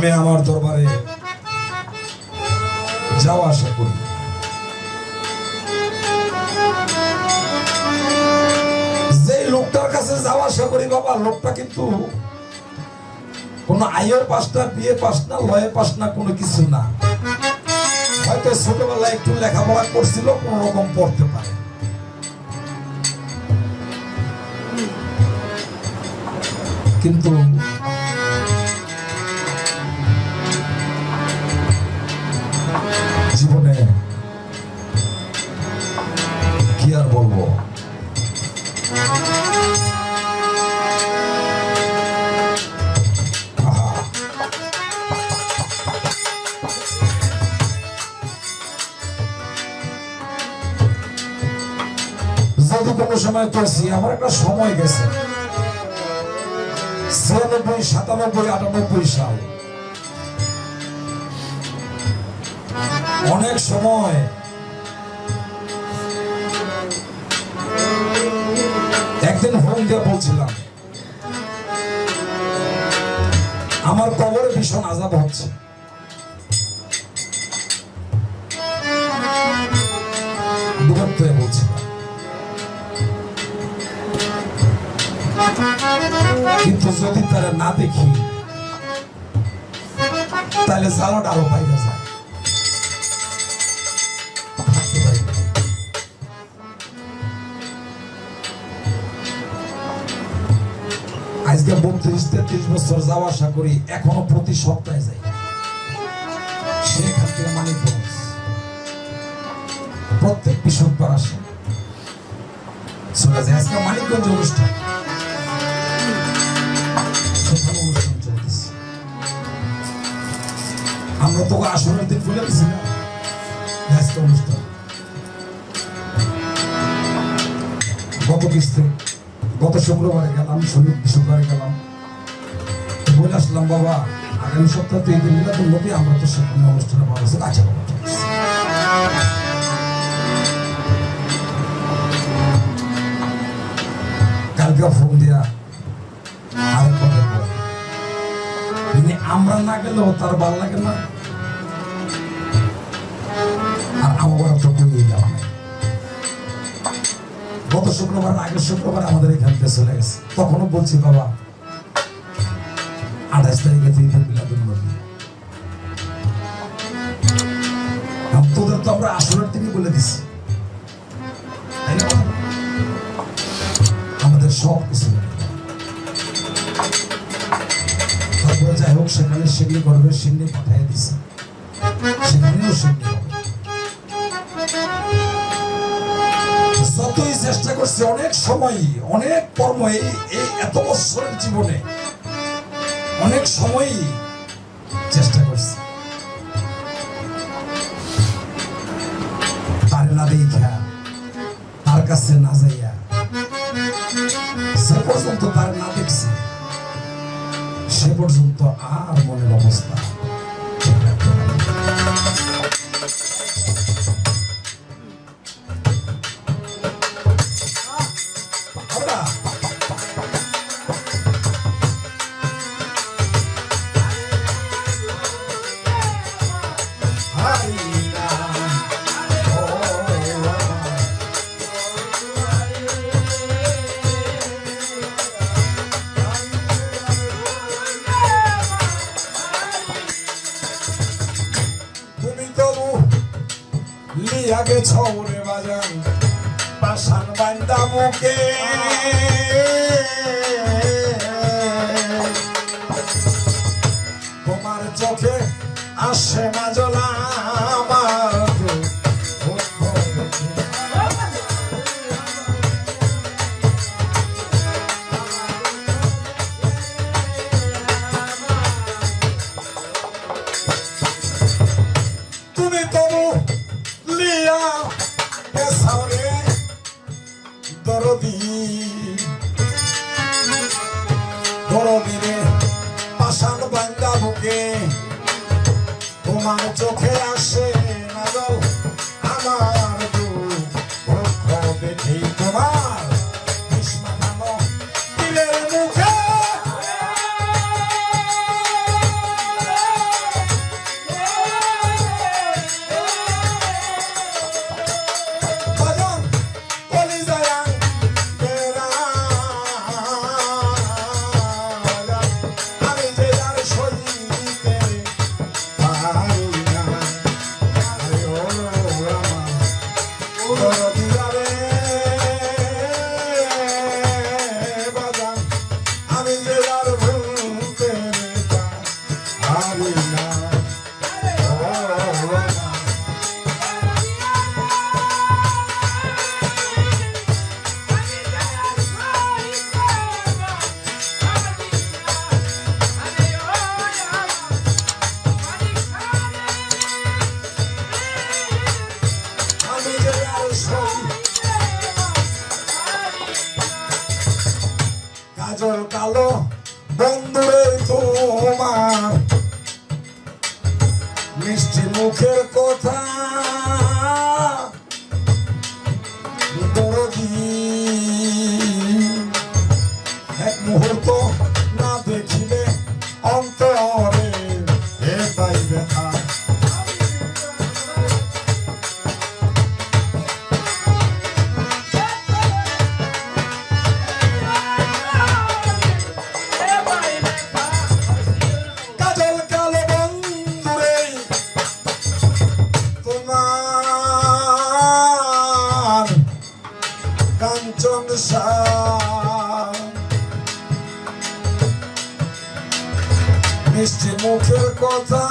আমি আমার দরবারে যাওয়া আসা করি। লোকটার কাছে যাওয়া করি, বাবা, লোকটা কিন্তু কোনো আয়ের না বিয়ে না লয়ে না, কোনো কিছু না। হয়তো ছোটবেলায় একটু লেখাপড়া করছিল, কোন রকম পড়তে পারে। কিন্তু যদি কোনো সময় করছি আমার একটা সময় গেছে। ছিয়ানব্বই, সাতানব্বই, আটানব্বই সাল। অনেক সময়। একদিন ফোন দিয়ে বলছিলাম, আমার কবরে ভীষণ আজাব হচ্ছে। বিরক্ত কিন্তু যদি তারা না দেখি, তাহলে জ্বালাটা আরও বাইরে যায়। আজকে বত্রিশ, তেত্রিশ বছর যাওয়া আসা করি, এখনও প্রতি সপ্তাহে যাই। সেখান থেকে মানিকগঞ্জ প্রত্যেক বৃহস্পতিবার আসে। আজকে মানিকগঞ্জ অনুষ্ঠান। আমরা তো আসরের দিন না। আজকে অনুষ্ঠান গত কিস্তি, গত শুক্রবারে গেলাম, শনি শুক্রবারে গেলাম। বলে আসলাম, বাবা, আগামী সপ্তাহে তো এই দিন মিলাদুল নবী, আমরা তো সেখানে অনুষ্ঠানে আচ্ছা বাবা কালকে ফোন দিয়া আরেক কথা তিনি আমরা না গেলেও তার ভালো লাগে না? নাই গত শুক্রবার আগের শুক্রবার আমাদের এখান থেকে চলে গেছে। তখনও বলছি, বাবা, আঠাশ তারিখে তুই মিলাদুল তোদের তো আমরা আসরের থেকে বলে দিছি। আমাদের সব কিছু যাই হোক, সেখানে সিন্নি করবে, সিন্নি পাঠিয়ে দিছে। সেখানেও হবে। যতই চেষ্টা করছি অনেক সময়, অনেক কর্ম এই এত বছরের জীবনে, অনেক সময়ই চেষ্টা করছি। তার না দেখা, তার কাছে না যাইয়া, সে পর্যন্ত তার না দেখছি, সে পর্যন্ত আর মনের অবস্থা আসে না জলা। mind, it's okay. ভালো বন্ধুরে তোমার। মিষ্টি মুখের কথা মিষ্টি মুখের কথা।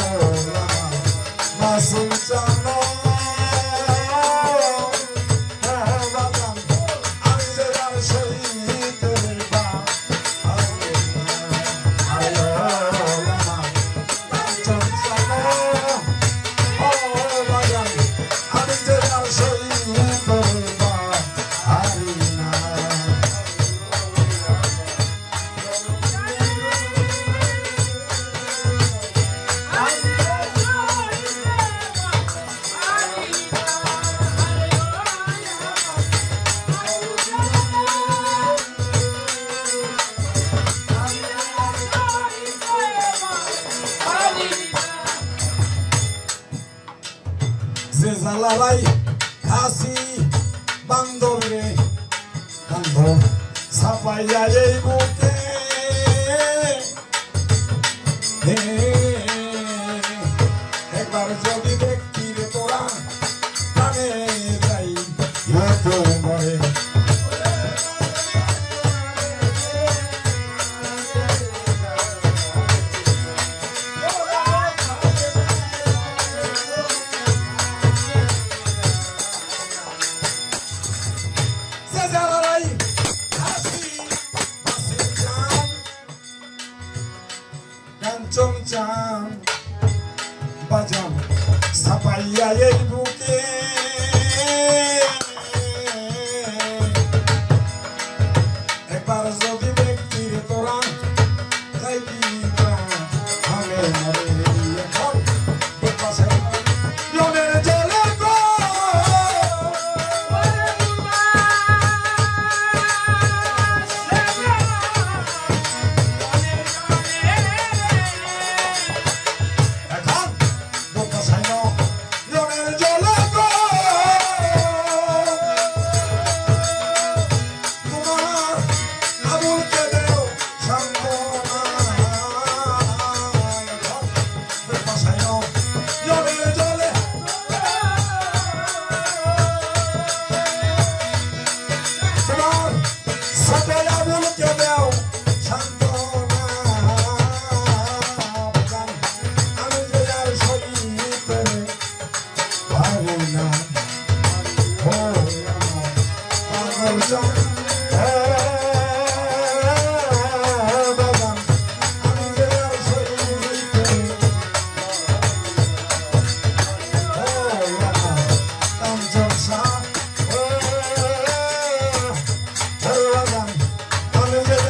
Oh. বালাই খাসি বান্দরে বান্দর সাপাইয়া এই বুক